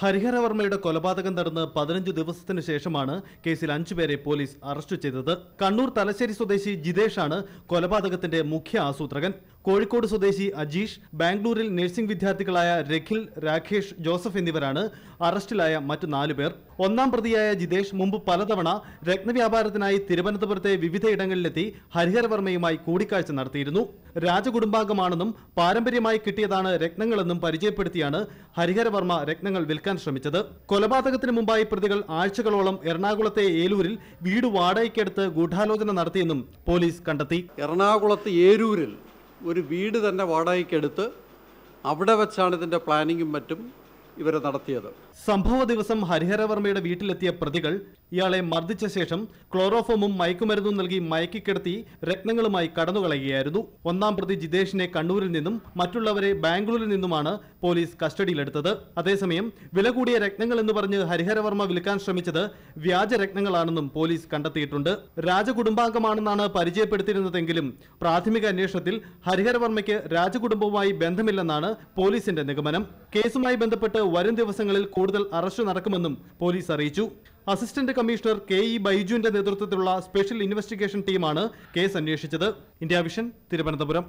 ഹരിഹരവർമ്മയുടെ കൊലപാതകം നടന്ന് പതിനഞ്ച് ദിവസത്തിന് ശേഷമാണ് കേസിൽ അഞ്ചുപേരെ പോലീസ് അറസ്റ്റ് ചെയ്തത്. കണ്ണൂർ തലശ്ശേരി സ്വദേശി ജിതേഷാണ് കൊലപാതകത്തിന്റെ മുഖ്യ ആസൂത്രകൻ. കോഴിക്കോട് സ്വദേശി അജീഷ് ബാംഗ്ലൂരിൽ നഴ്സിംഗ് വിദ്യാർത്ഥികളായ രഖിൽ രാഖേഷ് ജോസഫ് എന്നിവരാണ് അറസ്റ്റിലായ മറ്റു നാലു പേർ. ഒന്നാം പ്രതിയായ ജിതേഷ് മുമ്പ് പലതവണ രത്നവ്യാപാരത്തിനായി തിരുവനന്തപുരത്തെ വിവിധയിടങ്ങളിലെത്തി ഹരിഹരവർമ്മയുമായി കൂടിക്കാഴ്ച നടത്തിയിരുന്നു. രാജകുടുംബാംഗമാണെന്നും പാരമ്പര്യമായി കിട്ടിയതാണ് രത്നങ്ങളെന്നും പരിചയപ്പെടുത്തിയാണ് ഹരിഹരവർമ്മ രത്നങ്ങൾ വിൽക്കാൻ ശ്രമിച്ചത്. കൊലപാതകത്തിന് മുമ്പായി പ്രതികൾ ആഴ്ചകളോളം എറണാകുളത്തെ ഏലൂരിൽ വീട് വാടകയ്ക്കെടുത്ത് ഗൂഢാലോചന നടത്തിയെന്നും പോലീസ് കണ്ടെത്തി. എറണാകുളത്ത് ഏരൂരിൽ ഒരു വീട് തന്നെ വാടകയ്ക്കെടുത്ത് അവിടെ വെച്ചാണ് ഇതിന്റെ പ്ലാനിങ്ങും മറ്റും. ഇവർ നടത്തിയത്. സംഭവ ദിവസം ഹരിഹരവർമ്മയുടെ വീട്ടിലെത്തിയ പ്രതികൾ ഇയാളെ മർദ്ദിച്ച ശേഷം ക്ലോറോഫോമും മയക്കുമരുന്നും നൽകി മയക്കിക്കിടത്തി രത്നങ്ങളുമായി കടന്നുകളയുകയായിരുന്നു. ഒന്നാം പ്രതി ജിതേഷിനെ കണ്ണൂരിൽ നിന്നും മറ്റുള്ളവരെ ബാംഗ്ലൂരിൽ നിന്നുമാണ് പോലീസ് കസ്റ്റഡിയിലെടുത്തത്. അതേസമയം വില കൂടിയ രത്നങ്ങൾ എന്ന് പറഞ്ഞ് ഹരിഹരവർമ്മ വിൽക്കാൻ ശ്രമിച്ചത് വ്യാജ രത്നങ്ങളാണെന്നും പോലീസ് കണ്ടെത്തിയിട്ടുണ്ട്. രാജകുടുംബാംഗമാണെന്നാണ് പരിചയപ്പെടുത്തിയിരുന്നതെങ്കിലും പ്രാഥമിക അന്വേഷണത്തിൽ ഹരിഹരവർമ്മയ്ക്ക് രാജകുടുംബവുമായി ബന്ധമില്ലെന്നാണ് പോലീസിന്റെ നിഗമനം. കേസുമായി ബന്ധപ്പെട്ട് വരും ദിവസങ്ങളിൽ കൂടുതൽ അറസ്റ്റ് നടക്കുമെന്നും പോലീസ് അറിയിച്ചു. അസിസ്റ്റന്റ് കമ്മീഷണർ കെ ഇ ബൈജുവിന്റെ നേതൃത്വത്തിലുള്ള സ്പെഷ്യൽ ഇൻവെസ്റ്റിഗേഷൻ ടീമാണ് കേസ് അന്വേഷിച്ചത്. India vision Thiruvananthapuram.